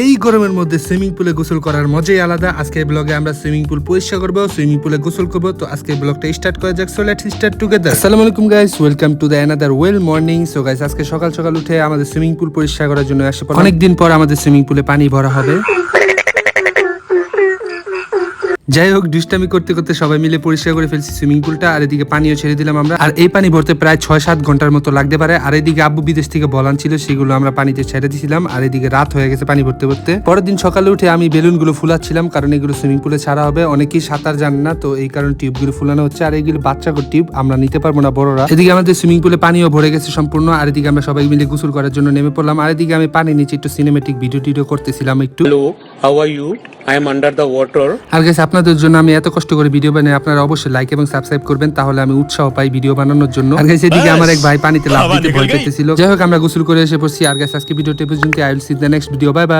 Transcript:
এই গরমের মধ্যে সুইমিং পুলে গোসল করার মজাই আলাদা। আজকে ব্লগে আমরা সুইমিং পুল পরিষ্কার করব, সুইমিং পুলে গোসল করব। তো আজকে ব্লগটা স্টার্ট করা যাক সো লেটস স্টার্ট টুগেদার আসসালামু আলাইকুম guys welcome to the another well morning so guys আজকে সকাল সকাল উঠে আমাদের সুইমিং পুল পরিষ্কার করার জন্য আসে অনেকদিন পর আমাদের সুইমিং পুলে পানি ভরা হবে। যাই হোক দুষ্টামি করতে করতে সবাই মিলে পরিষ্কার করে ফেলছি সুইমিং পুলটা। আর এদিকে পানিও ছেড়ে দিলাম আমরা। আর এই পানি ভরতে প্রায় ছয় সাত ঘণ্টার মতো লাগতে পারে। আর এদিকে আব্বু বিদেশ থেকে বলান ছিল সেগুলো আমরা পানিতে ছেড়ে দিয়েছিলাম আর এদিকে রাত হয়ে গেছে পানি ভরতে ভরতে। পরের দিন সকালে উঠে আমি বেলুনগুলো ফুলাচ্ছিলাম কারণ এগুলো সুইমিং পুলে ছাড়া হবে। অনেকেই সাঁতার জান না তো এই কারণে টিউবগুলো ফুলানো হচ্ছে। আর এগুলো বাচ্চা টিউব আমরা নিতে পারব না বড়রা। এদিকে আমাদের সুইমিং পুলে পানিও ভরে গেছে সম্পূর্ণ। আর এদিকে আমরা সবাই মিলে গোসল করার জন্য নেমে পড়লাম। আর এদিকে আমি পানি নিচে একটু সিনেমেটিক ভিডিও টিডিও করতেছিলাম একটু। How are you? I am under the water. আর গেছে আপনাদের জন্য আমি এত কষ্ট করে ভিডিও বানাই আপনারা অবশ্যই লাইক এবং সাবস্ক্রাইব করবেন তাহলে আমি উৎসাহ পাই ভিডিও বানানোর জন্য। আর গাইস এদিকে আমার এক ভাই পানিতে লাফ দিতে ভয় পেতেছিল। যাই হোক আমরা গোসল করে এসে পড়ছি। আর গাইস আজকে ভিডিওটি পর্যন্ত I will see the next video bye bye